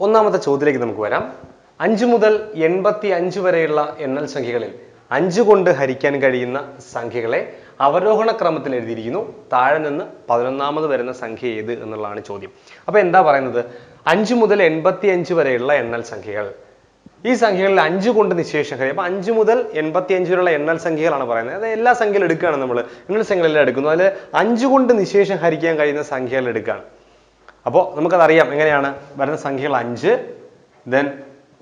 ഒന്നാമത്തെ ചോദ്യത്തിലേക്ക് നമുക്ക് വരാം. അഞ്ച് മുതൽ എൺപത്തി അഞ്ച് വരെയുള്ള എണ്ണൽ സംഖ്യകളിൽ അഞ്ച് കൊണ്ട് ഹരിക്കാൻ കഴിയുന്ന സംഖ്യകളെ അവരോഹണ ക്രമത്തിൽ എഴുതിയിരിക്കുന്നു. താഴെ നിന്ന് പതിനൊന്നാമത് വരുന്ന സംഖ്യ ഏത് എന്നുള്ളതാണ് ചോദ്യം. അപ്പോൾ എന്താ പറയുന്നത്? അഞ്ച് മുതൽ എൺപത്തി അഞ്ച് വരെയുള്ള എണ്ണൽ സംഖ്യകൾ. ഈ സംഖ്യകളിൽ അഞ്ച് കൊണ്ട് നിശേഷം കഴിയും. അപ്പോൾ അഞ്ച് മുതൽ എൺപത്തി അഞ്ച് വരെയുള്ള എണ്ണൽ സംഖ്യകളാണ് പറയുന്നത്. അത് എല്ലാ സംഖ്യകളും എടുക്കുകയാണ് നമ്മൾ എണ്ണൽ സംഖ്യകളെല്ലാം എടുക്കുന്നു. അതിൽ അഞ്ച് കൊണ്ട് നിശേഷം ഹരിക്കാൻ കഴിയുന്ന സംഖ്യകൾ എടുക്കുകയാണ്. അപ്പോൾ നമുക്കതറിയാം എങ്ങനെയാണ് വരുന്ന സംഖ്യകൾ അഞ്ച് ദെൻ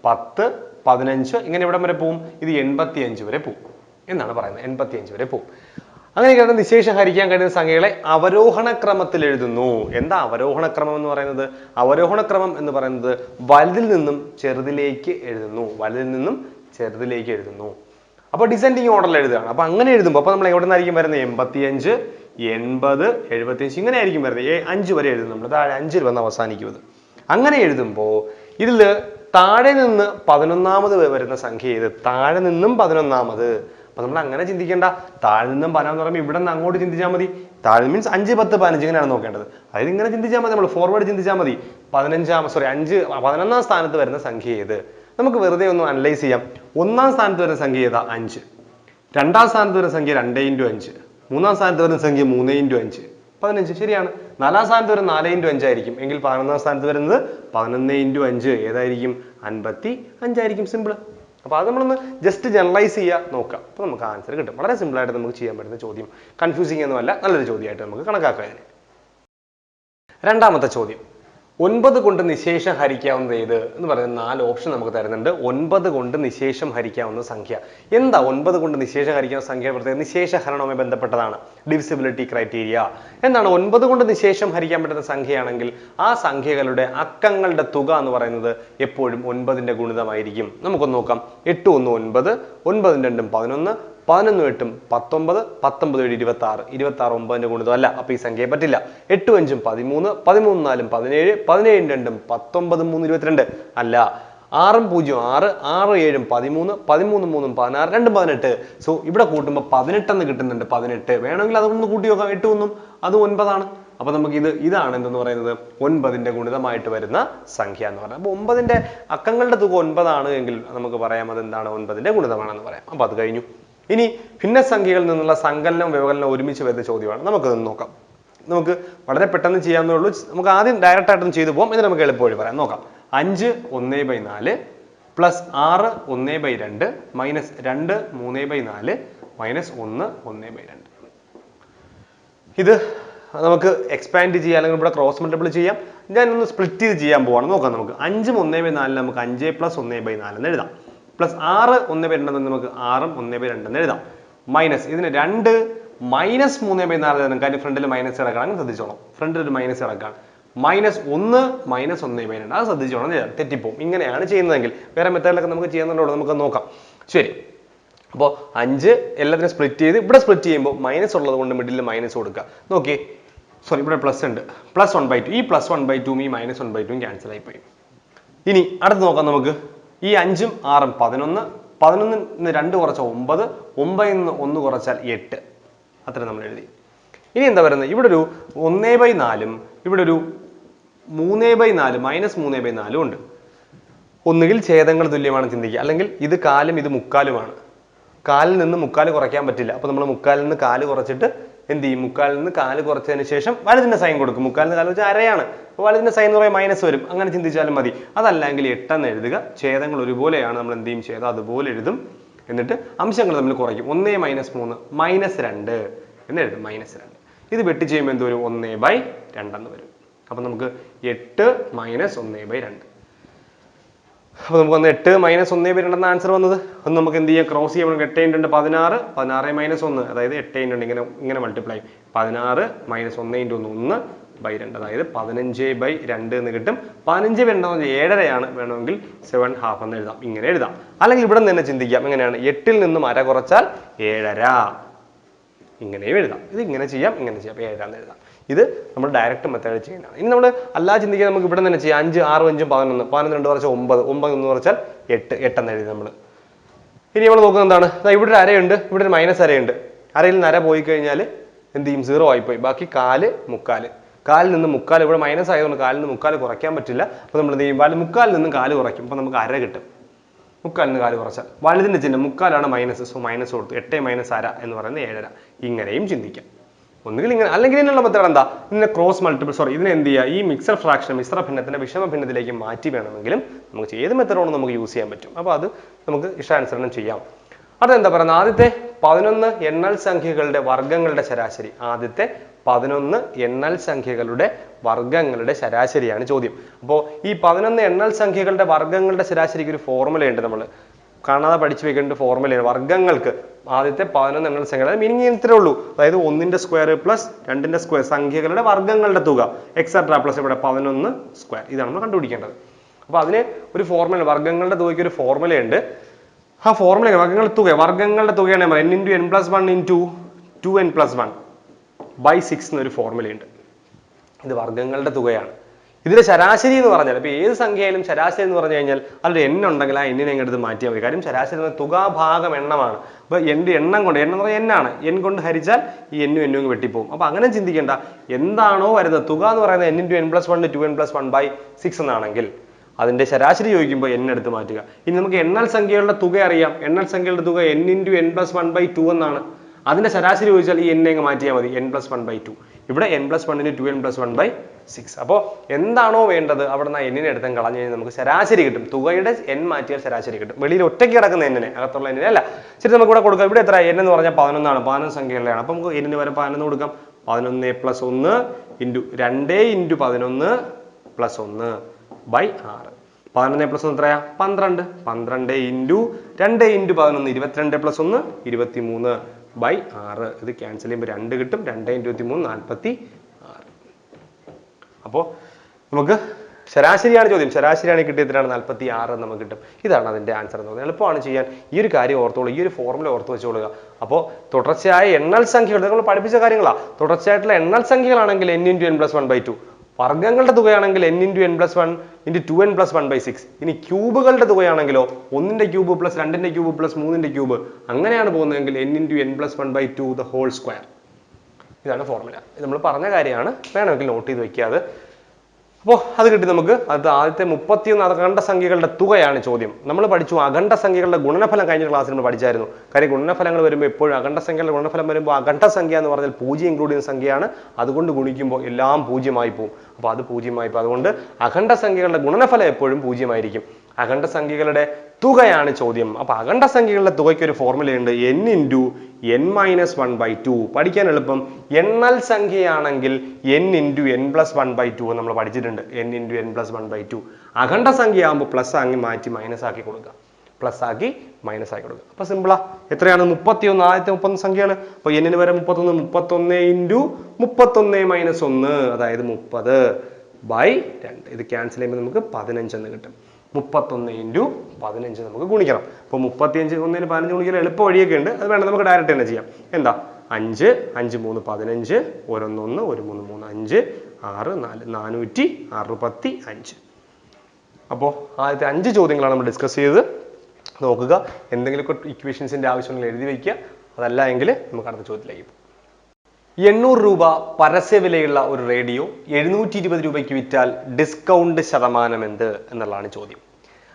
പത്ത് പതിനഞ്ച് ഇങ്ങനെ ഇവിടം വരെ പോവും. ഇത് എൺപത്തി അഞ്ച് വരെ പോവും എന്നാണ് പറയുന്നത്. എൺപത്തി അഞ്ച് വരെ പോവും. അങ്ങനെ അങ്ങനെയൊക്കെയാണ് നിശേഷം ഹരിക്കാൻ കഴിയുന്ന സംഖ്യകളെ അവരോഹണ ക്രമത്തിൽ എഴുതുന്നു. എന്താ അവരോഹണ ക്രമം എന്ന് പറയുന്നത്? അവരോഹണ ക്രമം എന്ന് പറയുന്നത് വലുതിൽ നിന്നും ചെറുതിലേക്ക് എഴുതുന്നു. വലുതിൽ നിന്നും ചെറുതിലേക്ക് എഴുതുന്നു. അപ്പൊ ഡിസെൻഡിങ് ഓർഡറിൽ എഴുതുകയാണ്. അപ്പൊ അങ്ങനെ എഴുതുമ്പോൾ അപ്പൊ നമ്മൾ എവിടെ നിന്നായിരിക്കും വരുന്നത്? എൺപത്തിയഞ്ച് എൺപത് എഴുപത്തിയഞ്ച് ഇങ്ങനെ ആയിരിക്കും വരുന്നത് അഞ്ച് വരെ എഴുതും നമ്മൾ. താഴെ അഞ്ചിൽ വന്ന് അവസാനിക്കും അങ്ങനെ എഴുതുമ്പോൾ ഇതിൽ താഴെ നിന്ന് പതിനൊന്നാമത് വരുന്ന സംഖ്യ ഏത്? താഴെ നിന്നും പതിനൊന്നാമത്. അപ്പൊ നമ്മൾ അങ്ങനെ ചിന്തിക്കേണ്ട. താഴെ നിന്നും പതിനൊന്ന് പറയുമ്പോൾ ഇവിടെ നിന്ന് അങ്ങോട്ട് ചിന്തിച്ചാൽ മതി. താഴെ മീൻസ് അഞ്ച് പത്ത് പതിനഞ്ച് ഇങ്ങനെയാണ് നോക്കേണ്ടത്. അതായത് ഇങ്ങനെ ചിന്തിച്ചാൽ മതി. നമ്മൾ ഫോർവേഡ് ചിന്തിച്ചാൽ മതി. പതിനഞ്ചാം സോറി അഞ്ച് പതിനൊന്നാം സ്ഥാനത്ത് വരുന്ന സംഖ്യ ഏത്? നമുക്ക് വെറുതെ ഒന്ന് അനലൈസ് ചെയ്യാം. ഒന്നാം സ്ഥാനത്ത് വരുന്ന സംഖ്യ ഏതാ? അഞ്ച്. രണ്ടാം സ്ഥാനത്ത് വരുന്ന സംഖ്യ രണ്ട് ഇന്റു അഞ്ച്. മൂന്നാം സ്ഥാനത്ത് വരുന്ന സംഖ്യ മൂന്ന് ഇന്റു അഞ്ച്. പതിനഞ്ച് ശരിയാണ്. നാലാം സ്ഥാനത്ത് വരുന്ന നാല് ഇന്റു അഞ്ചായിരിക്കും എങ്കിൽ പതിനൊന്നാം സ്ഥാനത്ത് വരുന്നത് പതിനൊന്ന് ഇന്റു അഞ്ച് ഏതായിരിക്കും? അൻപത്തി അഞ്ചായിരിക്കും സിമ്പിൾ അപ്പോൾ അത് നമ്മളൊന്ന് ജസ്റ്റ് ജനറലൈസ് ചെയ്യുക നോക്കാം. അപ്പോൾ നമുക്ക് ആൻസർ കിട്ടും. വളരെ സിമ്പിളായിട്ട് നമുക്ക് ചെയ്യാൻ പറ്റുന്ന ചോദ്യം. കൺഫ്യൂസിങ് ഒന്നുമല്ല. നല്ലൊരു ചോദ്യമായിട്ട് നമുക്ക് കണക്കാക്കാം ഇതിനെ രണ്ടാമത്തെ ചോദ്യം. ഒൻപത് കൊണ്ട് നിശേഷം ഹരിക്കാവുന്നത് ഏത് എന്ന് പറയുന്ന നാല് ഓപ്ഷൻ നമുക്ക് തരുന്നുണ്ട്. ഒൻപത് കൊണ്ട് നിശേഷം ഹരിക്കാവുന്ന സംഖ്യ. എന്താ ഒൻപത് കൊണ്ട് നിശേഷം ഹരിക്കാവുന്ന സംഖ്യ പ്രത്യേകം നിശേഷ ഹരണവുമായി ബന്ധപ്പെട്ടതാണ്. ഡിവിസിബിലിറ്റി ക്രൈറ്റീരിയ എന്താണ് ഒൻപത് കൊണ്ട് നിശേഷം ഹരിക്കാൻ പറ്റുന്ന സംഖ്യയാണെങ്കിൽ ആ സംഖ്യകളുടെ അക്കങ്ങളുടെ തുക എന്ന് പറയുന്നത് എപ്പോഴും ഒൻപതിന്റെ ഗുണിതമായിരിക്കും. നമുക്കൊന്ന് നോക്കാം. എട്ട് ഒന്ന് ഒൻപത് ഒൻപതും രണ്ടും പതിനൊന്ന് പതിനൊന്നും എട്ടും പത്തൊമ്പത് പത്തൊമ്പത് ഏഴ് ഇരുപത്തി ആറ് ഇരുപത്തി ആറ് ഒമ്പതിന്റെ ഗുണിതം. അല്ല അപ്പൊ ഈ സംഖ്യയെ പറ്റില്ല. എട്ടും അഞ്ചും പതിമൂന്ന് പതിമൂന്ന് നാലും പതിനേഴ് പതിനേഴും രണ്ടും പത്തൊമ്പതും മൂന്ന് ഇരുപത്തിരണ്ട്. അല്ല ആറും പൂജ്യം ആറ് ആറ് ഏഴും പതിമൂന്ന് പതിമൂന്ന് മൂന്നും പതിനാറ് രണ്ടും പതിനെട്ട്. സോ ഇവിടെ കൂട്ടുമ്പോൾ പതിനെട്ടെന്ന് കിട്ടുന്നുണ്ട് പതിനെട്ട്. വേണമെങ്കിൽ അതൊന്ന് കൂട്ടി നോക്കാം. എട്ട് ഒന്നും അത് ഒൻപതാണ്. അപ്പൊ നമുക്ക് ഇത് ഇതാണ് എന്തെന്ന് പറയുന്നത്? ഒൻപതിന്റെ ഗുണിതമായിട്ട് വരുന്ന സംഖ്യ എന്ന് പറയുന്നത് അപ്പൊ ഒമ്പതിന്റെ അക്കങ്ങളുടെ തുക ഒൻപതാണ് എങ്കിൽ നമുക്ക് പറയാം അത് എന്താണ് ഒൻപതിന്റെ ഗുണിതമാണെന്ന് പറയാം. അപ്പൊ അത് കഴിഞ്ഞു. ഇനി ഭിന്നസംഖ്യകളിൽ നിന്നുള്ള സങ്കലനം വ്യവകലനം ഒരുമിച്ച് വരുന്ന ചോദ്യമാണ്. നമുക്കത് നോക്കാം. നമുക്ക് വളരെ പെട്ടെന്ന് ചെയ്യാവുന്നേ ഉള്ളൂ. നമുക്ക് ആദ്യം ഡയറക്റ്റ് ആയിട്ടൊന്ന് ചെയ്തു പോകാം ഇത് നമുക്ക് എളുപ്പവഴി പറയാം. നോക്കാം. അഞ്ച് ഒന്ന് ബൈ നാല് പ്ലസ് ആറ് ഒന്ന് ബൈ രണ്ട് മൈനസ് രണ്ട് മൂന്ന് ബൈ നാല് മൈനസ് ഒന്ന് ഒന്ന് ബൈ രണ്ട്. ഇത് നമുക്ക് എക്സ്പാൻഡ് ചെയ്യാം. അല്ലെങ്കിൽ ഇവിടെ ക്രോസ് മൾട്ടിപ്പിൾ ചെയ്യാം. ഞാനൊന്ന് സ്പ്ലിറ്റ് ചെയ്ത് ചെയ്യാൻ പോവാണ്. നോക്കാം നമുക്ക്. അഞ്ചും ഒന്നേ ബൈ നാലിൽ നമുക്ക് അഞ്ച് പ്ലസ് ഒന്നേ ബൈ നാല് എന്ന് എഴുതാം. പ്ലസ് ആറ് ഒന്ന് ബൈ രണ്ടെന്ന് നമുക്ക് ആറും ഒന്ന് ബൈ രണ്ടെന്ന് എഴുതാം. മൈനസ് ഇതിന് രണ്ട് മൈനസ് മൂന്ന് ബൈ നാല് എഴുതാം കാര്യം ഫ്രണ്ടിൽ മൈനസ് കിടക്കണം. ശ്രദ്ധിച്ചോളാം. ഫ്രണ്ടിൽ ഒരു മൈനസ് കിടക്കാൻ മൈനസ് ഒന്ന് മൈനസ് ഒന്ന് ബൈ രണ്ട്. അത് ശ്രദ്ധിച്ചോണം ചെയ്യാം തെറ്റിപ്പോവും. ഇങ്ങനെയാണ് ചെയ്യുന്നതെങ്കിൽ വേറെ മെത്തേഡിലൊക്കെ നമുക്ക് ചെയ്യുന്നുണ്ടോ നമുക്ക് നോക്കാം. ശരി. അപ്പോൾ അഞ്ച് എല്ലാത്തിനും സ്പ്ലിറ്റ് ചെയ്ത് ഇവിടെ സ്പ്ലിറ്റ് ചെയ്യുമ്പോൾ മൈനസ് ഉള്ളത് കൊണ്ട് മിഡിൽ മൈനസ് കൊടുക്കുക. നോക്കി സോറി ഇവിടെ പ്ലസ് ഉണ്ട്. പ്ലസ് വൺ ബൈ ടു ഈ പ്ലസ് വൺ ബൈ ടു ഈ minus one by two cancel ആയി പോയി ഇനി അടുത്ത് നോക്കാം നമുക്ക്. ഈ അഞ്ചും ആറും പതിനൊന്ന് പതിനൊന്നിൽ നിന്ന് രണ്ട് കുറച്ച ഒമ്പത് ഒമ്പതിൽ നിന്ന് ഒന്ന് കുറച്ചാൽ എട്ട്. അത്ര നമ്മൾ എഴുതി. ഇനി എന്താ പറയുന്നത്? ഇവിടെ ഒരു ഒന്നേ ബൈ നാലും ഇവിടെ ഒരു മൂന്നേ ബൈ നാല് മൈനസ് മൂന്നേ ബൈ നാലും ഉണ്ട്. ഒന്നുകിൽ ഛേദങ്ങൾ തുല്യമാണ് ചിന്തിക്കുക. അല്ലെങ്കിൽ ഇത് കാലും ഇത് മുക്കാലുമാണ്. കാലിൽ നിന്ന് മുക്കാൽ കുറയ്ക്കാൻ പറ്റില്ല. അപ്പോൾ നമ്മൾ മുക്കാലിൽ നിന്ന് കാൽ കുറച്ചിട്ട് എന്ത് ചെയ്യും? മുക്കാലിൽ നിന്ന് കാൽ കുറച്ചതിന് ശേഷം വലുതിന്റെ സൈൻ കൊടുക്കും. മുക്കാലിൽ നിന്ന് കാൽ വെച്ചാൽ അരയാണ്. അപ്പോൾ വലുതിന്റെ സൈൻ എന്ന് പറയുമ്പോൾ മൈനസ് വരും. അങ്ങനെ ചിന്തിച്ചാലും മതി. അതല്ലെങ്കിൽ എട്ടെന്ന് എഴുതുക. ഛേദങ്ങൾ ഒരുപോലെയാണ്. നമ്മൾ എന്ത് ചെയ്യും? ഛേദം അതുപോലെ എഴുതും. എന്നിട്ട് അംശങ്ങൾ തമ്മിൽ കുറയ്ക്കും. ഒന്നേ മൈനസ് മൂന്ന് മൈനസ് രണ്ട് എന്ന് എഴുതും. മൈനസ് രണ്ട്. ഇത് വെട്ടി ചെയ്യുമ്പോൾ എന്ത് വരും? ഒന്നേ ബൈ രണ്ടെന്ന് വരും. അപ്പം നമുക്ക് എട്ട് മൈനസ് ഒന്നേ ബൈ രണ്ട്. അപ്പൊ നമുക്ക് വന്ന് എട്ട് മൈനസ് ഒന്നേ ബൈ രണ്ടെന്ന ആൻസർ വന്നത്. ഒന്ന് നമുക്ക് എന്ത് ചെയ്യാം? ക്രോസ് ചെയ്യാം. നമുക്ക് എട്ട് ഇന്റു പതിനാറ്. പതിനാറ് മൈനസ് ഒന്ന്. അതായത് എട്ട് ഇന്റു ഇങ്ങനെ ഇങ്ങനെ മൾട്ടിപ്ലൈ പതിനാറ് മൈനസ് ഒന്ന് ഇന്റു ഒന്ന് ഒന്ന് ബൈ രണ്ട്. അതായത് പതിനഞ്ച് ബൈ രണ്ട് എന്ന് കിട്ടും. പതിനഞ്ച് പറഞ്ഞാൽ ഏഴരയാണ്. വേണമെങ്കിൽ സെവൻ ഹാഫ് എന്ന് എഴുതാം. ഇങ്ങനെ എഴുതാം. അല്ലെങ്കിൽ ഇവിടെ നിന്ന് തന്നെ ചിന്തിക്കാം. എങ്ങനെയാണ്? എട്ടിൽ നിന്നും അര കുറച്ചാൽ ഏഴര. ഇങ്ങനെയും എഴുതാം. ഇത് ഇങ്ങനെ ചെയ്യാം. ഇങ്ങനെ ചെയ്യാം. ഏഴര എന്ന് എഴുതാം. ഇത് നമ്മൾ ഡയറക്റ്റ് മെത്തേഡ് ചെയ്യുന്നതാണ്. ഇനി നമ്മൾ അല്ലാതെ ചിന്തിക്കാൻ നമുക്ക് ഇവിടെ തന്നെ ചെയ്യാം. അഞ്ച് ആറ് അഞ്ചും പതിനൊന്ന്. പതിനൊന്ന് രണ്ട് കുറച്ചാൽ ഒമ്പത്. ഒമ്പത് എന്ന് കുറച്ചാൽ എട്ട് എട്ടെന്ന് എഴുതി നമ്മൾ ഇനി നമ്മൾ നോക്കുന്നത് എന്താണ്? ഇവിടെ ഒരു അരയുണ്ട്. ഇവിടെ ഒരു മൈനസ് അരയുണ്ട്. അരയിൽ നിന്ന് അര പോയി കഴിഞ്ഞാൽ എന്ത് ചെയ്യും? സീറോ ആയിപ്പോയി. ബാക്കി കാൽ മുക്കാൽ. കാലിൽ നിന്ന് മുക്കാൽ ഇവിടെ മൈനസ് ആയതുകൊണ്ട് കാലിൽ നിന്ന് മുക്കാൽ കുറയ്ക്കാൻ പറ്റില്ല. അപ്പോൾ നമ്മൾ എന്ത് ചെയ്യും? വാൽ മുക്കാലിൽ നിന്ന് കാൽ കുറയ്ക്കും. അപ്പോൾ നമുക്ക് അര കിട്ടും. മുക്കാലിൽ നിന്ന് കാൽ കുറച്ചാൽ. വലുതിന്റെ ചിഹ്നം മുക്കാലാണ് മൈനസ് സോ മൈനസ് കൊടുത്തു എട്ട് മൈനസ് അര എന്ന് പറയുന്നത് ഏഴര. ഇങ്ങനെയും ചിന്തിക്കാം. ഒന്നുകിൽ ഇങ്ങനെ അല്ലെങ്കിൽ ഇതിനുള്ള മെത്തേഡ് എന്താ? ഇതിനെ ക്രോസ് മൾട്ടിപ്പിൾ സോറി ഇതിനെ എന്ത് ചെയ്യുക? ഈ മിക്സർ ഫ്രാക്ഷൻ മിശ്ര ഭിന്നത്തിന്റെ വിഷമ ഭിന്നത്തിലേക്ക് മാറ്റി വേണമെങ്കിലും നമുക്ക് ഏത് മെത്തേഡോണ് നമുക്ക് യൂസ് ചെയ്യാൻ പറ്റും. അപ്പോൾ അത് നമുക്ക് ഇഷ്ടാനുസരണം ചെയ്യാം. അതെന്താ പറയുന്നത്? ആദ്യത്തെ പതിനൊന്ന് എണ്ണൽ സംഖ്യകളുടെ വർഗങ്ങളുടെ ശരാശരി. ആദ്യത്തെ പതിനൊന്ന് എണ്ണൽ സംഖ്യകളുടെ വർഗങ്ങളുടെ ശരാശരിയാണ് ചോദ്യം. അപ്പോൾ ഈ പതിനൊന്ന് എണ്ണൽ സംഖ്യകളുടെ വർഗങ്ങളുടെ ശരാശരിക്ക് ഒരു ഫോർമുല ഉണ്ട് നമ്മൾ കാണാതെ പഠിച്ചു വെക്കേണ്ട ഫോർമുലയാണ് വർഗങ്ങൾക്ക് ആദ്യത്തെ പതിനൊന്ന് എണ്ണ സംഖ്യകളുടെ മീനിങ് ഇത്രേ ഉള്ളൂ. അതായത് ഒന്നിന്റെ സ്ക്വയർ പ്ലസ് രണ്ടിന്റെ സ്ക്വയർ സംഖ്യകളുടെ വർഗങ്ങളുടെ തുക. എക്സെട്ര പ്ലസ് ഇവിടെ പതിനൊന്ന് സ്ക്വയർ ഇതാണ് നമ്മൾ കണ്ടുപിടിക്കേണ്ടത്. അപ്പോൾ അതിന് ഒരു ഫോർമുല വർഗങ്ങളുടെ തുകയ്ക്ക് ഒരു ഫോർമുലയുണ്ട് ആ ഫോർമുല വർഗങ്ങളുടെ തുക. വർഗങ്ങളുടെ തുകയാണ് N into N plus one into two N plus one by six എന്നൊരു ഫോർമുലയുണ്ട് ഇത് വർഗങ്ങളുടെ തുകയാണ്. ഇതിന്റെ ശരാശരി എന്ന് പറഞ്ഞാൽ ഇപ്പൊ ഏത് സംഖ്യയിലും ശരാശരി എന്ന് പറഞ്ഞു കഴിഞ്ഞാൽ അതിൽ എണ്ണ ഉണ്ടെങ്കിൽ ആ എണ്ണിനെ എടുത്ത് മാറ്റിയാൽ മതി. കാര്യം ശരാശരി എന്ന് പറഞ്ഞാൽ തുക ഭാഗം എണ്ണമാണ്. അപ്പൊ എന്റെ എണ്ണം കൊണ്ട് എണ്ണം എന്ന് പറഞ്ഞാൽ എന്നാണ് എൻ കൊണ്ട് ഹരിച്ചാൽ ഈ എന്നും എന്നും വെട്ടിപ്പോകും അപ്പൊ അങ്ങനെ ചിന്തിക്കേണ്ട എന്താണോ വരുന്നത്? തുക എന്ന് പറയുന്നത് N into N plus one two N plus one by six എന്നാണെങ്കിൽ അതിന്റെ ശരാശരി ചോദിക്കുമ്പോൾ എൻ എടുത്ത് മാറ്റുക. ഇനി നമുക്ക് എണ്ണൽ സംഖ്യകളുടെ തുക അറിയാം. എണ്ണൽ സംഖ്യകളുടെ തുക N into N plus one by two എന്നാണ്. അതിന്റെ ശരാശരി ചോദിച്ചാൽ ഈ എന്നെ അങ്ങ് മാറ്റിയാൽ മതി. N plus one by two ഇവിടെ എൻ പ്ലസ് വണ്ണിന് two N plus one by six അപ്പോൾ എന്താണോ വേണ്ടത് അവിടെ നിന്ന് എന്നിനെ എടുത്തും കളഞ്ഞു കഴിഞ്ഞാൽ നമുക്ക് ശരാശരി കിട്ടും. തുകയുടെ എൻ മാറ്റിയാൽ ശരാശരി കിട്ടും. വെളിയിൽ ഒറ്റയ്ക്ക് കിടക്കുന്ന എന്നിനെ അകത്തുള്ള എന്നിനെ അല്ല. ശരി നമുക്ക് ഇവിടെ കൊടുക്കാം. ഇവിടെ എത്ര എൻ എന്ന് പറഞ്ഞാൽ പതിനൊന്നാണ്. പതിനൊന്ന് സംഖ്യകളിലാണ്. അപ്പോൾ നമുക്ക് എന്നിന് വരെ പതിനൊന്ന് കൊടുക്കാം. പതിനൊന്ന് പ്ലസ് ഒന്ന് ഇന്റു രണ്ടേ ഇന്റു പതിനൊന്ന് പ്ലസ് ഒന്ന് ബൈ ആറ്. പതിനൊന്ന് പ്ലസ് ഒന്ന് എത്രയാ? പന്ത്രണ്ട്. പന്ത്രണ്ട് ഇന്റു രണ്ട് ഇന്റു പതിനൊന്ന് ഇരുപത്തിരണ്ട് പ്ലസ് ഒന്ന് ഇരുപത്തി മൂന്ന് ബൈ ആറ്. ഇത് ക്യാൻസൽ ചെയ്യുമ്പോൾ രണ്ട് കിട്ടും. രണ്ട് ഇന്റു ഇരുപത്തി മൂന്ന് നാൽപ്പത്തി അപ്പോൾ നമുക്ക് ശരാശരിയാണ് ചോദ്യം. ശരാശരിയാണ് കിട്ടിയതിനാണ് നാൽപ്പത്തി ആറ് നമുക്ക് കിട്ടും. ഇതാണ് അതിന്റെ ആൻസർ എന്ന് പറയുന്നത്. എളുപ്പമാണ് ചെയ്യാൻ. ഈ ഒരു കാര്യം ഓർത്തോളൂ. ഈ ഒരു ഫോർമുല ഓർത്ത് വെച്ചോളുക. അപ്പോൾ തുടർച്ചയായ എണ്ണൽ സംഖ്യകൾ നമ്മൾ പഠിപ്പിച്ച കാര്യങ്ങളാണ് തുടർച്ചയായിട്ടുള്ള എണ്ണൽ സംഖ്യകളാണെങ്കിൽ N into N plus one by two വർഗങ്ങളുടെ തുകയാണെങ്കിൽ N into N plus one into two N plus one by six ഇനി ക്യൂബുകളുടെ തുകയാണെങ്കിലോ ഒന്നിന്റെ ക്യൂബ് പ്ലസ് രണ്ടിന്റെ ക്യൂബ് പ്ലസ് മൂന്നിന്റെ ക്യൂബ് അങ്ങനെയാണ് പോകുന്നതെങ്കിൽ N into N plus one by two the whole square ഇതാണ് formula ഇത് നമ്മൾ പറഞ്ഞ കാര്യമാണ്. വേണമെങ്കിൽ നോട്ട് ചെയ്ത് വെക്കുക അത്. അപ്പോൾ അത് കിട്ടി നമുക്ക് അത് ആദ്യത്തെ മുപ്പത്തിയൊന്ന് അഖണ്ഡ സംഖ്യകളുടെ തുകയാണ് ചോദ്യം. നമ്മൾ പഠിച്ചു അഖണ്ഡ സംഖ്യകളുടെ ഗുണനഫലം കഴിഞ്ഞ ക്ലാസ്സിൽ നമ്മൾ പഠിച്ചായിരുന്നു. കാര്യം ഗുണനഫലങ്ങൾ വരുമ്പോൾ എപ്പോഴും അഖണ്ഡ സംഖ്യകളുടെ ഗുണനഫലം വരുമ്പോൾ അഖണ്ഡ സംഖ്യ എന്ന് പറഞ്ഞാൽ പൂജ്യം ഇൻക്ലൂഡ് ചെയ്യുന്ന സംഖ്യയാണ്. അതുകൊണ്ട് ഗുണിക്കുമ്പോൾ എല്ലാം പൂജ്യമായി പോകും അപ്പോൾ അത് പൂജ്യമായി പോകും അതുകൊണ്ട് അഖണ്ഡ സംഖ്യകളുടെ ഗുണനഫലം എപ്പോഴും പൂജ്യമായിരിക്കും. അഖണ്ഡ സംഖ്യകളുടെ തുകയാണ് ചോദ്യം. അപ്പൊ അഖണ്ഡ സംഖ്യകളുടെ തുകയ്ക്ക് ഒരു ഫോർമുലയുണ്ട് N into N minus one by two പഠിക്കാൻ എളുപ്പം. എണ്ണൽ സംഖ്യയാണെങ്കിൽ N into N plus one by two നമ്മൾ പഠിച്ചിട്ടുണ്ട്. N into N plus one by two അഖണ്ഡ സംഖ്യ ആകുമ്പോൾ പ്ലസ് ആക്കി മാറ്റി മൈനസ് ആക്കി കൊടുക്കുക. പ്ലസ് ആക്കി മൈനസ് ആക്കി കൊടുക്കുക. അപ്പൊ സിമ്പിളാ എത്രയാണ്? മുപ്പത്തിയൊന്ന്. ആദ്യത്തെ മുപ്പത്തൊന്ന് സംഖ്യയാണ്. അപ്പൊ എന്നിന് വരെ മുപ്പത്തൊന്ന് മുപ്പത്തൊന്ന് ഇന്റു മുപ്പത്തൊന്ന് മൈനസ് ഒന്ന്. അതായത് മുപ്പത് ബൈ രണ്ട്. ഇത് ക്യാൻസൽ ചെയ്യുമ്പോൾ നമുക്ക് പതിനഞ്ച് എന്ന് കിട്ടും. മുപ്പത്തൊന്ന് ഇന്റു പതിനഞ്ച് നമുക്ക് ഗുണിക്കണം. അപ്പോൾ മുപ്പത്തിയഞ്ച് ഒന്നിന് പതിനഞ്ച് ഗുണിക്കാൻ എളുപ്പ വഴിയൊക്കെ ഉണ്ട് അത് വേണം നമുക്ക് ഡയറക്റ്റ് തന്നെ ചെയ്യാം. എന്താ? അഞ്ച് അഞ്ച് മൂന്ന് പതിനഞ്ച് ഒരൊന്നൊന്ന് ഒരു മൂന്ന് മൂന്ന് അഞ്ച് ആറ് നാല് നാനൂറ്റി അറുപത്തി അഞ്ച്. അപ്പോൾ ആദ്യത്തെ അഞ്ച് ചോദ്യങ്ങളാണ് നമ്മൾ ഡിസ്കസ് ചെയ്തത്. നോക്കുക എന്തെങ്കിലുമൊക്കെ ഇക്വേഷൻസിന്റെ ആവശ്യങ്ങൾ എഴുതി വയ്ക്കുക. അതല്ല എങ്കിൽ നമുക്ക് അടുത്ത ചോദ്യത്തിലേക്ക് പോകാം. എണ്ണൂറ് രൂപ പരസ്യവിലയുള്ള ഒരു റേഡിയോ എഴുന്നൂറ്റി ഇരുപത് രൂപയ്ക്ക് വിറ്റാൽ ഡിസ്കൗണ്ട് ശതമാനം എന്ത് എന്നുള്ളതാണ് ചോദ്യം.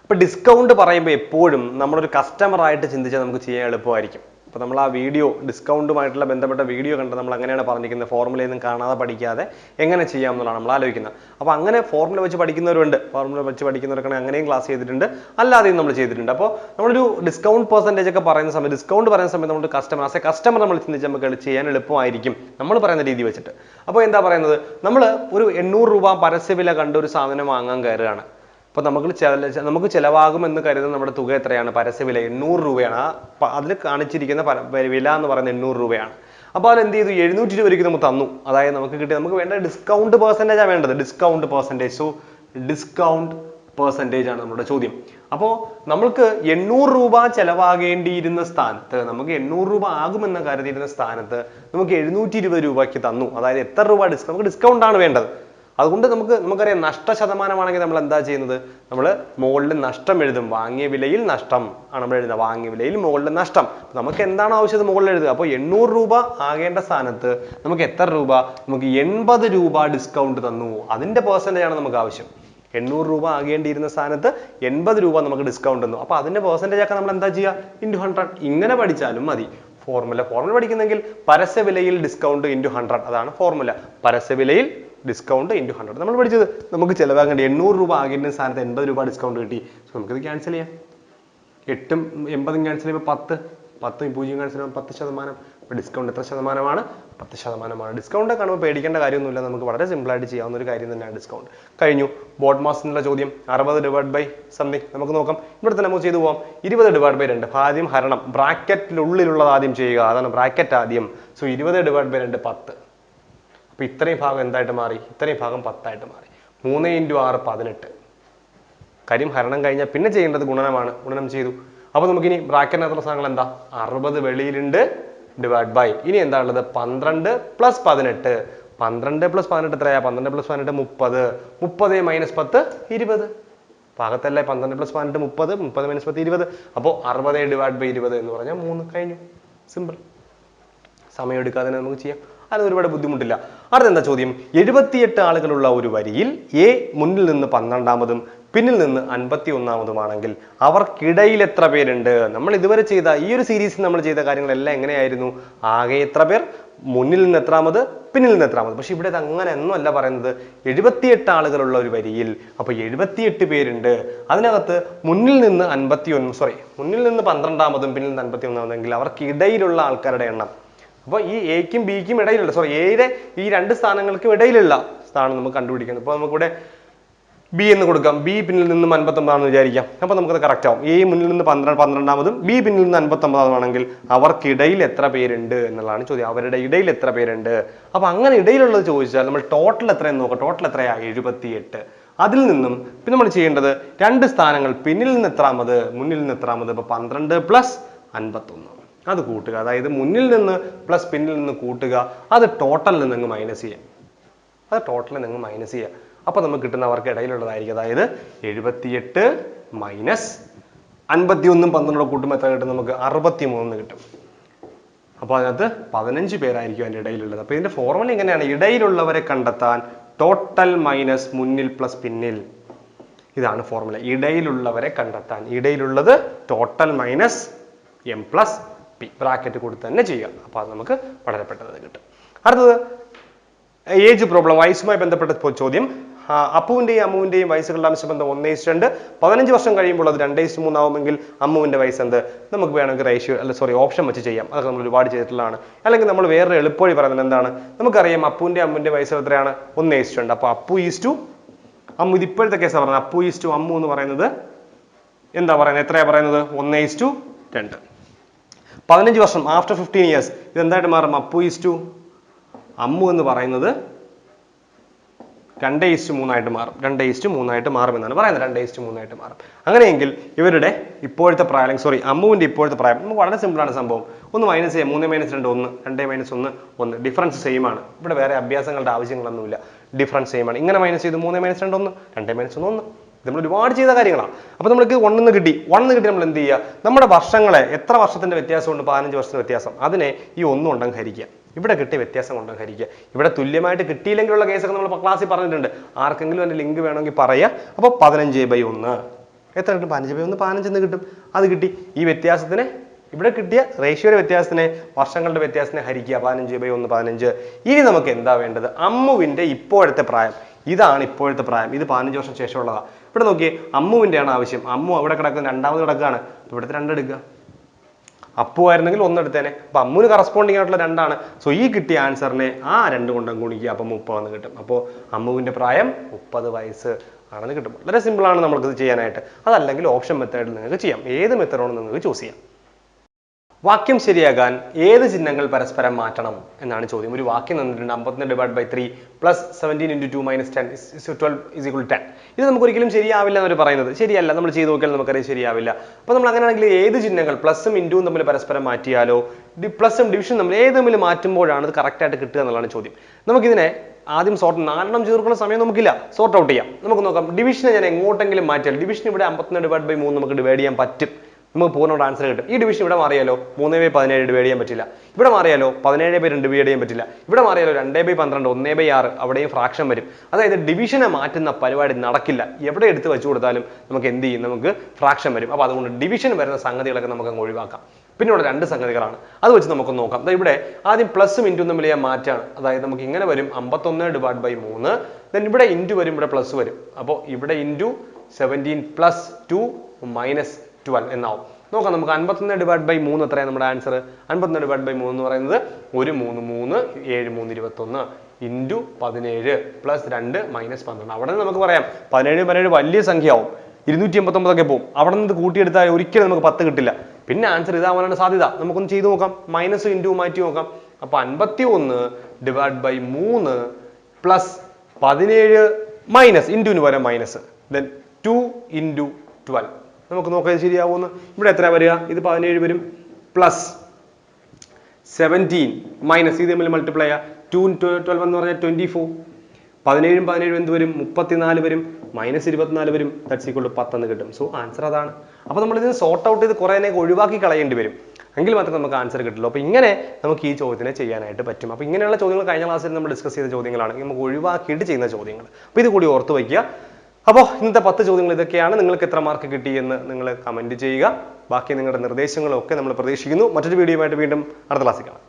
അപ്പൊ ഡിസ്കൗണ്ട് പറയുമ്പോൾ എപ്പോഴും നമ്മളൊരു കസ്റ്റമർ ആയിട്ട് ചിന്തിച്ചാൽ നമുക്ക് ചെയ്യാൻ എളുപ്പമായിരിക്കും. അപ്പൊ നമ്മൾ ആ വീഡിയോ ഡിസ്കൗണ്ടുമായിട്ടുള്ള ബന്ധപ്പെട്ട വീഡിയോ കണ്ട് നമ്മൾ അങ്ങനെയാണ് പറഞ്ഞിരിക്കുന്നത്. ഫോർമുലയൊന്നും കാണാതെ പഠിക്കാതെ എങ്ങനെ ചെയ്യാം എന്നുള്ളതാണ് നമ്മൾ ആലോചിക്കുന്നത്. അപ്പോൾ അങ്ങനെ ഫോർമുല വെച്ച് പഠിക്കുന്നവരുണ്ട്. ഫോർമുല വെച്ച് പഠിക്കുന്നവരൊക്കെ അങ്ങനെയും ക്ലാസ് ചെയ്തിട്ടുണ്ട്. അല്ലാതെയും നമ്മൾ ചെയ്തിട്ടുണ്ട്. അപ്പോൾ നമ്മളൊരു ഡിസ്കൗണ്ട് പെർസെന്റേജ് ഒക്കെ പറയുന്ന സമയത്ത് ഡിസ്കൗണ്ട് പറയുന്ന സമയത്ത് നമ്മൾ കസ്റ്റമർ ആസ് എ കസ്റ്റമർ നമ്മൾ ചിന്തിച്ച് നമുക്ക് ചെയ്യാൻ എളുപ്പമായിരിക്കും നമ്മൾ പറയുന്ന രീതി വെച്ചിട്ട്. അപ്പോൾ എന്താ പറയുന്നത്? നമ്മൾ ഒരു എണ്ണൂറ് രൂപ പരസ്യവില കണ്ട് ഒരു സാധനം വാങ്ങാൻ കയറുകയാണ്. അപ്പൊ നമുക്ക് നമുക്ക് ചിലവാകുമെന്ന് കരുതുന്ന നമ്മുടെ തുക എത്രയാണ്? പരസ്യവില എണ്ണൂറ് രൂപയാണ്. ആ അതിൽ കാണിച്ചിരിക്കുന്ന വില എന്ന് പറയുന്നത് എണ്ണൂറ് രൂപയാണ്. അപ്പോൾ അത് എന്ത് ചെയ്തു? എഴുന്നൂറ്റി രൂപ രൂപയ്ക്ക് നമുക്ക് തന്നു. അതായത് നമുക്ക് കിട്ടിയ നമുക്ക് വേണ്ട ഡിസ്കൗണ്ട് പെർസെന്റേജാണ് വേണ്ടത്. Discount percentage so discount percentage ആണ് നമ്മുടെ ചോദ്യം. അപ്പോൾ നമ്മൾക്ക് എണ്ണൂറ് രൂപ ചെലവാകേണ്ടിയിരുന്ന സ്ഥാനത്ത് നമുക്ക് എണ്ണൂറ് രൂപ ആകുമെന്ന് കരുതിയിരുന്ന സ്ഥാനത്ത് നമുക്ക് എഴുന്നൂറ്റി ഇരുപത് രൂപയ്ക്ക് തന്നു. അതായത് എത്ര രൂപ ഡിസ്കൗണ്ട് നമുക്ക് ഡിസ്കൗണ്ട് ആണ് വേണ്ടത്. അതുകൊണ്ട് നമുക്ക് നമുക്കറിയാം നഷ്ട ശതമാനമാണെങ്കിൽ നമ്മൾ എന്താ ചെയ്യുന്നത്? നമ്മൾ മുകളിൽ നഷ്ടം എഴുതും. വാങ്ങിയ വിലയിൽ നഷ്ടം ആണ് നമ്മൾ എഴുതുന്നത്. വാങ്ങിയ വിലയിൽ മുകളിൽ നഷ്ടം. നമുക്ക് എന്താണ് ആവശ്യം മുകളിൽ എഴുതുക? അപ്പോൾ എണ്ണൂറ് രൂപ ആകേണ്ട സ്ഥാനത്ത് നമുക്ക് എത്ര രൂപ? നമുക്ക് എൺപത് രൂപ ഡിസ്കൗണ്ട് തന്നു. അതിന്റെ പേഴ്സന്റേജ് ആണ് നമുക്ക് ആവശ്യം. എണ്ണൂറ് രൂപ ആകേണ്ടിയിരുന്ന സ്ഥാനത്ത് എൺപത് രൂപ നമുക്ക് ഡിസ്കൗണ്ട് തന്നു. അപ്പോൾ അതിന്റെ പേഴ്സന്റേജ് ഒക്കെ നമ്മൾ എന്താ ചെയ്യുക? ഇന്റു ഹൺഡ്രഡ് ഇങ്ങനെ പഠിച്ചാലും മതി. ഫോർമുല ഫോർമുല പഠിക്കുന്നെങ്കിൽ പരസ്യവിലയിൽ ഡിസ്കൗണ്ട് ഇന്റു ഹൺഡ്രഡ് അതാണ് ഫോർമുല പരസ്യവിലയിൽ ഡിസ്കൗണ്ട് ഇന്റു ഹൺഡ്രഡ് നമ്മൾ പഠിച്ചത് നമുക്ക് ചിലവാകേണ്ട എണ്ണൂറ് രൂപ ആകേണ്ട സ്ഥാനത്ത് എൺപത് രൂപ ഡിസ്കൗണ്ട് കിട്ടി. സോ നമുക്കിത് ക്യാൻസൽ ചെയ്യാം. എട്ടും എൺപതും ക്യാൻസൽ ചെയ്യുമ്പോൾ പത്ത് പത്തും പൂജ്യം ക്യാൻസൽ ചെയ്യുമ്പോൾ പത്ത് ശതമാനം. അപ്പോൾ ഡിസ്കൗണ്ട് എത്ര ശതമാനമാണ്? പത്ത് ശതമാനമാണ്. ഡിസ്കൗണ്ട് കാണുമ്പോൾ പേടിക്കേണ്ട കാര്യമൊന്നുമില്ല. നമുക്ക് വളരെ സിമ്പിളായിട്ട് ചെയ്യാവുന്ന ഒരു കാര്യം തന്നെയാണ് ഡിസ്കൗണ്ട് കഴിഞ്ഞു. ബോഡ് മാസ് എന്നുള്ള ചോദ്യം. അറുപത് ഡിവൈഡ് ബൈ സംതിങ് നമുക്ക് നോക്കാം. ഇവിടെ തന്നെ നമുക്ക് ചെയ്തു പോകാം ഇരുപത് ഡിവൈഡ് ബൈ രണ്ട്. ആദ്യം ഹരണം. ബ്രാക്കറ്റിനുള്ളിലുള്ളത് ആദ്യം ചെയ്യുക. അതാണ് ബ്രാക്കറ്റ് ആദ്യം. സോ ഇരുപത് ഡിവൈഡ് ബൈ രണ്ട് പത്ത്. അപ്പൊ ഇത്രയും ഭാഗം എന്തായിട്ട് മാറി? ഇത്രയും ഭാഗം പത്തായിട്ട് മാറി. മൂന്ന് ഇന്റു ആറ് പതിനെട്ട്. കാര്യം ഹരണം കഴിഞ്ഞാൽ പിന്നെ ചെയ്യേണ്ടത് ഗുണനമാണ്. ഗുണനം ചെയ്തു. അപ്പോൾ നമുക്കിനി ബ്രാക്കറ്റിനകത്തുള്ള സാധനങ്ങൾ എന്താ? അറുപത് വെളിയിലുണ്ട് ഡിവൈഡ് ബൈ ഇനി എന്താ ഉള്ളത്? പന്ത്രണ്ട് പ്ലസ് പതിനെട്ട്. പന്ത്രണ്ട് പ്ലസ് പതിനെട്ട് എത്രയാ? പന്ത്രണ്ട് പ്ലസ് പതിനെട്ട് മുപ്പത്. മുപ്പത് മൈനസ് പത്ത് ഇരുപത്. ഭാഗത്തല്ലേ പന്ത്രണ്ട് പ്ലസ് പതിനെട്ട് മുപ്പത് മുപ്പത് മൈനസ് പത്ത് ഇരുപത്. അപ്പോൾ അറുപത് ഡിവൈഡ് ബൈ ഇരുപത് എന്ന് പറഞ്ഞാൽ മൂന്ന്. കഴിഞ്ഞു. സിമ്പിൾ സമയം എടുക്കാതെ നമുക്ക് ചെയ്യാം. അത് ഒരുപാട് ബുദ്ധിമുട്ടില്ല. അടുത്ത എന്താ ചോദ്യം? എഴുപത്തിയെട്ട് ആളുകളുള്ള ഒരു വരിയിൽ എ മുന്നിൽ നിന്ന് പന്ത്രണ്ടാമതും പിന്നിൽ നിന്ന് അൻപത്തി ഒന്നാമതുമാണെങ്കിൽ അവർക്കിടയിൽ എത്ര പേരുണ്ട്? നമ്മൾ ഇതുവരെ ചെയ്ത ഈ ഒരു സീരീസിൽ നമ്മൾ ചെയ്ത കാര്യങ്ങളെല്ലാം എങ്ങനെയായിരുന്നു? ആകെ എത്ര പേർ? മുന്നിൽ നിന്ന് എത്രാമത്? പിന്നിൽ നിന്ന് എത്രാമത്? പക്ഷെ ഇവിടെ അങ്ങനെ ഒന്നും അല്ല പറയുന്നത്. എഴുപത്തിയെട്ട് ആളുകളുള്ള ഒരു വരിയിൽ അപ്പൊ എഴുപത്തിയെട്ട് പേരുണ്ട്. അതിനകത്ത് മുന്നിൽ നിന്ന് അൻപത്തി ഒന്ന് സോറി മുന്നിൽ നിന്ന് പന്ത്രണ്ടാമതും പിന്നിൽ നിന്ന് അൻപത്തി ഒന്നാമതെങ്കിൽ അവർക്കിടയിലുള്ള ആൾക്കാരുടെ എണ്ണം അപ്പോൾ ഈ എക്കും ബിക്കും ഇടയിലുള്ള സോറി എയുടെ ഈ രണ്ട് സ്ഥാനങ്ങൾക്കും ഇടയിലുള്ള സ്ഥാനം നമുക്ക് കണ്ടുപിടിക്കണം. ഇപ്പോൾ നമുക്കിവിടെ ബി എന്ന് കൊടുക്കാം. ബി പിന്നിൽ നിന്നും അൻപത്തൊമ്പതാണെന്ന് വിചാരിക്കാം. അപ്പോൾ നമുക്കത് കറക്റ്റ് ആവും. എ മുന്നിൽ നിന്ന് പന്ത്രണ്ട് പന്ത്രണ്ടാമതും ബി പിന്നിൽ നിന്ന് അൻപത്തൊമ്പതാണെങ്കിൽ അവർക്കിടയിൽ എത്ര പേരുണ്ട് എന്നുള്ളതാണ് ചോദ്യം. അവരുടെ ഇടയിൽ എത്ര പേരുണ്ട്? അപ്പോൾ അങ്ങനെ ഇടയിലുള്ളത് ചോദിച്ചാൽ നമ്മൾ ടോട്ടൽ എത്രയെന്ന് നോക്കാം. ടോട്ടൽ എത്രയാ? എഴുപത്തിയെട്ട്. അതിൽ നിന്നും പിന്നെ നമ്മൾ ചെയ്യേണ്ടത് രണ്ട് സ്ഥാനങ്ങൾ പിന്നിൽ നിന്ന് എത്രാമത് മുന്നിൽ നിന്ന് എത്രാമത്? ഇപ്പോൾ പന്ത്രണ്ട് പ്ലസ് അൻപത്തൊന്ന്. അത് കൂട്ടുക. അതായത് മുന്നിൽ നിന്ന് പ്ലസ് പിന്നിൽ നിന്ന് കൂട്ടുക. അത് ടോട്ടലിൽ അങ്ങ് മൈനസ് ചെയ്യാം. അത് ടോട്ടലിൽ നിങ്ങൾ മൈനസ് ചെയ്യുക അപ്പോൾ നമുക്ക് കിട്ടുന്നവർക്ക് ഇടയിലുള്ളതായിരിക്കും. അതായത് എഴുപത്തിയെട്ട് മൈനസ് അൻപത്തി ഒന്നും പന്ത്രണ്ടോ കൂട്ടുമ്പോൾ എത്ര കിട്ടും? നമുക്ക് അറുപത്തി മൂന്ന് കിട്ടും. അപ്പോൾ അതിനകത്ത് പതിനഞ്ച് പേരായിരിക്കും അതിന്റെ ഇടയിലുള്ളത്. അപ്പോൾ ഇതിന്റെ ഫോർമുല എങ്ങനെയാണ്? ഇടയിലുള്ളവരെ കണ്ടെത്താൻ ടോട്ടൽ മൈനസ് മുന്നിൽ പ്ലസ് പിന്നിൽ. ഇതാണ് ഫോർമുല ഇടയിലുള്ളവരെ കണ്ടെത്താൻ. ഇടയിലുള്ളത് total minus M plus P bracket കൊടുത്ത് തന്നെ ചെയ്യുക. അപ്പോൾ അത് നമുക്ക് വളരെ പെട്ടെന്ന് കിട്ടും. അടുത്തത് ഏജ് പ്രോബ്ലം വയസ്സുമായി ബന്ധപ്പെട്ട ചോദ്യം. അപ്പുവിന്റെയും അമ്മുവിന്റെയും വയസ്സുകളുടെ അംശബന്ധം ഒന്നേ രണ്ട്. പതിനഞ്ച് വർഷം കഴിയുമ്പോൾ അത് രണ്ടേ മൂന്നാവുമെങ്കിൽ അമ്മുവിന്റെ വയസ്സ് എന്ത്? നമുക്ക് വേണമെങ്കിൽ റേഷ്യോ അല്ല സോറി ഓപ്ഷൻ വെച്ച് ചെയ്യാം. അതൊക്കെ നമ്മൾ ഒരുപാട് ചെയ്തിട്ടുള്ളതാണ്. അല്ലെങ്കിൽ നമ്മൾ വേറൊരു എളുപ്പവഴി പറയുന്നത് എന്താണ്? നമുക്കറിയാം അപ്പുവിന്റെ അമ്മുവിന്റെ വയസ്സ് എത്രയാണ്? ഒന്നേ രണ്ട്. അപ്പോൾ അപ്പു ഈസ് ടു അമ്മു ഇത് ഇപ്പോഴത്തെ കേസാണ് പറയുന്നത്. അപ്പു ഈസ് ടു അമ്മു എന്ന് പറയുന്നത് എന്താ പറയുന്നത്? എത്രയാണ് പറയുന്നത്? ഒന്നേ ടു രണ്ട്. പതിനഞ്ച് വർഷം ആഫ്റ്റർ ഫിഫ്റ്റീൻ ഇയേഴ്സ് ഇത് എന്തായിട്ട് മാറും? അപ്പു ഈസ് ടു അമ്മു എന്ന് പറയുന്നത് രണ്ട് ഈസ്റ്റ് മൂന്നായിട്ട് മാറും. രണ്ട് ഈസ്റ്റ് മൂന്നായിട്ട് മാറും എന്നാണ് പറയുന്നത്. രണ്ട് ഈസ്റ്റ് മൂന്നായിട്ട് മാറും. അങ്ങനെയെങ്കിൽ ഇവരുടെ ഇപ്പോഴത്തെ പ്രായം സോറി അമ്മുവിന്റെ ഇപ്പോഴത്തെ പ്രായം നമുക്ക് വളരെ സിമ്പിൾ ആണ് സംഭവം. ഒന്ന് മൈനസ് ചെയ്യാം മൂന്ന് മൈനസ് രണ്ട് ഒന്ന് രണ്ട് മൈനസ് ഒന്ന് ഒന്ന്. ഡിഫറൻസ് സെയിം ആണ്. ഇവിടെ വേറെ അഭ്യാസങ്ങളുടെ ആവശ്യങ്ങളൊന്നുമില്ല. ഡിഫറൻസ് സെയിം ആണ്. ഇങ്ങനെ മൈനസ് ചെയ്ത് മൂന്ന് മൈനസ് രണ്ട് ഒന്ന് രണ്ട് മൈനസ് ഒന്ന് ഒന്ന്. നമ്മൾ ഒരുപാട് ചെയ്ത കാര്യങ്ങളാണ് അപ്പോൾ നമ്മൾക്ക് ഒന്നു കിട്ടി. ഒന്ന് കിട്ടി നമ്മൾ എന്ത് ചെയ്യുക നമ്മുടെ വർഷങ്ങളെ എത്ര വർഷത്തിന്റെ വ്യത്യാസമുണ്ട്? പതിനഞ്ച് വർഷത്തിന്റെ വ്യത്യാസം. അതിനെ ഈ ഒന്നും ഉണ്ടെങ്കിൽ ഹരിക്കുക. ഇവിടെ കിട്ടിയ വ്യത്യാസം കൊണ്ടും ഹരിക്കുക. ഇവിടെ തുല്യമായിട്ട് കിട്ടിയില്ലെങ്കിലുള്ള കേസൊക്കെ നമ്മൾ ക്ലാസ്സിൽ പറഞ്ഞിട്ടുണ്ട്. ആർക്കെങ്കിലും അതിന്റെ ലിങ്ക് വേണമെങ്കിൽ പറയുക. അപ്പോൾ പതിനഞ്ച് ബൈ ഒന്ന്. എത്ര കിട്ടും? പതിനഞ്ച് ബൈ ഒന്ന് പതിനഞ്ചെന്ന് കിട്ടും. അത് കിട്ടി. ഈ വ്യത്യാസത്തിനെ ഇവിടെ കിട്ടിയ റേഷ്യോയുടെ വ്യത്യാസത്തിനെ വർഷങ്ങളുടെ വ്യത്യാസത്തിനെ ഹരിക്കുക. പതിനഞ്ച് ബൈ ഒന്ന് പതിനഞ്ച്. ഇനി നമുക്ക് എന്താ വേണ്ടത്? അമ്മുവിന്റെ ഇപ്പോഴത്തെ പ്രായം. ഇതാണ് ഇപ്പോഴത്തെ പ്രായം. ഇത് പതിനഞ്ച് വർഷം ശേഷമുള്ളതാണ് ഇവിടെ നോക്കിയേ അമ്മുവിന്റെയാണ് ആവശ്യം. അമ്മു അവിടെ കിടക്കുന്ന രണ്ടാമത് കിടക്കുകയാണ്. ഇവിടുത്തെ രണ്ടെടുക്കുക അപ്പു ആയിരുന്നെങ്കിൽ ഒന്നെടുത്തേനെ അപ്പൊ അമ്മുവിന് കറസ്പോണ്ടിങ് ആയിട്ടുള്ള രണ്ടാണ്. സോ ഈ കിട്ടിയ ആൻസറിനെ ആ രണ്ട് കൊണ്ടും ഗുണിക്കുക. അപ്പൊ മുപ്പതെന്ന് കിട്ടും. അപ്പോൾ അമ്മുവിന്റെ പ്രായം മുപ്പത് വയസ്സ് ആണെന്ന് കിട്ടും. വളരെ നമ്മൾക്ക് ഇത് ചെയ്യാനായിട്ട്. അതല്ലെങ്കിൽ ഓപ്ഷൻ മെത്തേഡിൽ നിങ്ങൾക്ക് ചെയ്യാം. ഏത് മെത്തേഡാണ് നിങ്ങൾക്ക് ചൂസ് ചെയ്യാം. വാക്യം ശരിയാകാൻ ഏത് ചിഹ്നങ്ങൾ പരസ്പരം മാറ്റണം എന്നാണ് ചോദ്യം. ഒരു വാക്യം തന്നിട്ടുണ്ട് അമ്പത്തൊന്ന് divide by three plus seventeen into two minus ten twelve is equal ten ഇത് നമുക്ക് ഒരിക്കലും ശരിയാവില്ല എന്നവർ പറയുന്നത്. ശരിയല്ല നമ്മൾ ചെയ്ത് നോക്കിയാൽ നമുക്കറിയാം ശരിയാവില്ല. അപ്പോൾ നമ്മൾ അങ്ങനെയാണെങ്കിൽ ഏത് ചിഹ്നങ്ങൾ പ്ലസും ഇന്റുവും തമ്മിൽ പരസ്പരം മാറ്റിയാലോ പ്ലസും ഡിവിഷനും തമ്മിൽ ഏത് തമ്മിൽ മാറ്റുമ്പോഴാണ് ഇത് കറക്റ്റായിട്ട് കിട്ടുക എന്നുള്ളതാണ് ചോദ്യം. നമുക്കിതിനെ ആദ്യം സോർട്ട് നാലെണ്ണം ചേർക്കുന്ന സമയം നമുക്കില്ല. സോർട്ട് ഔട്ട് ചെയ്യാം. നമുക്ക് നോക്കാം ഡിവിഷനെ ഞാൻ എങ്ങോട്ടെങ്കിലും മാറ്റിയാൽ ഡിവിഷൻ ഇവിടെ അമ്പത്തൊന്ന് ഡിവൈഡ് ബൈ മൂന്ന് നമുക്ക് ഡിവൈഡ് ചെയ്യാൻ പറ്റും. നമുക്ക് പൂർണമായിട്ട് ആൻസർ കിട്ടും. ഈ ഡിവിഷൻ ഇവിടെ മാറിയാലോ? മൂന്നേ ബൈ പതിനേഴ് ഡിവൈഡ് ചെയ്യാൻ പറ്റില്ല. ഇവിടെ മാറിയാലോ? പതിനേഴ് ബൈ രണ്ട് ഡിവൈഡ് ചെയ്യാൻ പറ്റില്ല. ഇവിടെ മാറിയാലോ? രണ്ടേ ബൈ പന്ത്രണ്ട് ഒന്നേ ബൈ ആറ് അവിടെയും ഫ്രാക്ഷൻ വരും. അതായത് ഡിവിഷനെ മാറ്റുന്ന പരിപാടി നടക്കില്ല. എവിടെ എടുത്ത് വെച്ചു കൊടുത്താലും നമുക്ക് എന്ത് ചെയ്യും? നമുക്ക് ഫ്രാക്ഷൻ വരും. അപ്പോൾ അതുകൊണ്ട് ഡിവിഷൻ വരുന്ന സംഗതികളൊക്കെ നമുക്ക് അങ്ങ് ഒഴിവാക്കാം. പിന്നെ ഇവിടെ രണ്ട് സംഗതികളാണ്. അത് വെച്ച് നമുക്ക് നോക്കാം. ഇവിടെ ആദ്യം പ്ലസും ഇന്റും തമ്മിൽ മാറ്റാണ്. അതായത് നമുക്ക് ഇങ്ങനെ വരും. അമ്പത്തൊന്ന് ഡിവൈഡ് ബൈ മൂന്ന്. ദെൻ ഇവിടെ ഇന്റു വരും. ഇവിടെ പ്ലസ് വരും. അപ്പോൾ ഇവിടെ into seventeen plus two minus twelve എന്നാവും. നോക്കാം നമുക്ക് അൻപത്തൊന്ന് ഡിവൈഡ് ബൈ മൂന്ന് എത്രയാണ് നമ്മുടെ ആൻസർ അൻപത്തൊന്ന് ഡിവൈഡ് ബൈ മൂന്ന് എന്ന് പറയുന്നത് ഒരു മൂന്ന് മൂന്ന് ഏഴ് മൂന്ന് ഇരുപത്തൊന്ന് ഇന്റു പതിനേഴ് പ്ലസ് രണ്ട് മൈനസ് പന്ത്രണ്ട്. അവിടെ നിന്ന് നമുക്ക് പറയാം പതിനേഴ് പതിനേഴ് വലിയ സംഖ്യ സംഖ്യയാവും. ഇരുന്നൂറ്റി എൺപത്തൊമ്പതൊക്കെ പോകും അവിടെ നിന്ന് കൂട്ടിയെടുത്താൽ ഒരിക്കലും നമുക്ക് പത്ത് കിട്ടില്ല. പിന്നെ ആൻസർ ഇതാവാനാണ് സാധ്യത. നമുക്കൊന്ന് ചെയ്ത് നോക്കാം. മൈനസ് ഇന്റു മാറ്റി നോക്കാം. അപ്പോൾ അൻപത്തി ഒന്ന് ഡിവൈഡ് ബൈ മൂന്ന് പ്ലസ് പതിനേഴ് മൈനസ് ഇന്റുവിന് പകരം minus then two into twelve നമുക്ക് നോക്കാം ശരിയാവുമെന്ന്. ഇവിടെ എത്ര വരിക? ഇത് പതിനേഴ് വരും. പ്ലസ് സെവന്റീൻ മൈനസ് ഇത് തമ്മിൽ മൾട്ടിപ്ലൈ ആ ടു ട്വൽവ് എന്ന് പറഞ്ഞാൽ ട്വന്റി ഫോർ പതിനേഴും പതിനേഴും എന്ത് വരും? മുപ്പത്തിനാല് വരും. മൈനസ് ഇരുപത്തിനാല് വരും. ദാറ്റ്സ് ഈക്വൾ ടു പത്തെന്ന് കിട്ടും. സോ ആൻസർ അതാണ്. അപ്പോൾ നമ്മൾ ഇത് സോർട്ട് ഔട്ട് ചെയ്ത് കുറേ ഒഴിവാക്കി കളയേണ്ടി വരും. എങ്കിൽ മാത്രമേ നമുക്ക് ആൻസർ കിട്ടുള്ളൂ. അപ്പോൾ ഇങ്ങനെ നമുക്ക് ഈ ചോദ്യത്തിനെ ചെയ്യാനായിട്ട് പറ്റും. അപ്പോൾ ഇങ്ങനെയുള്ള ചോദ്യങ്ങൾ കഴിഞ്ഞ ക്ലാസ്സിൽ നമ്മൾ ഡിസ്കസ് ചെയ്ത ചോദ്യങ്ങളാണ്. നമുക്ക് ഒഴിവാക്കിയിട്ട് ചെയ്യുന്ന ചോദ്യങ്ങൾ. അപ്പോൾ ഇത് കൂടി ഓർത്ത് വയ്ക്കുക. അപ്പോൾ ഇന്നത്തെ പത്ത് ചോദ്യങ്ങൾ ഇതൊക്കെയാണ് നിങ്ങൾക്ക് എത്ര മാർക്ക് കിട്ടി എന്ന് നിങ്ങൾ കമന്റ് ചെയ്യുക. ബാക്കി നിങ്ങളുടെ നിർദ്ദേശങ്ങളൊക്കെ നമ്മൾ പ്രതീക്ഷിക്കുന്നു. മറ്റൊരു വീഡിയോയുമായിട്ട് വീണ്ടും അടുത്ത ക്ലാസ്സിൽ കാണാം.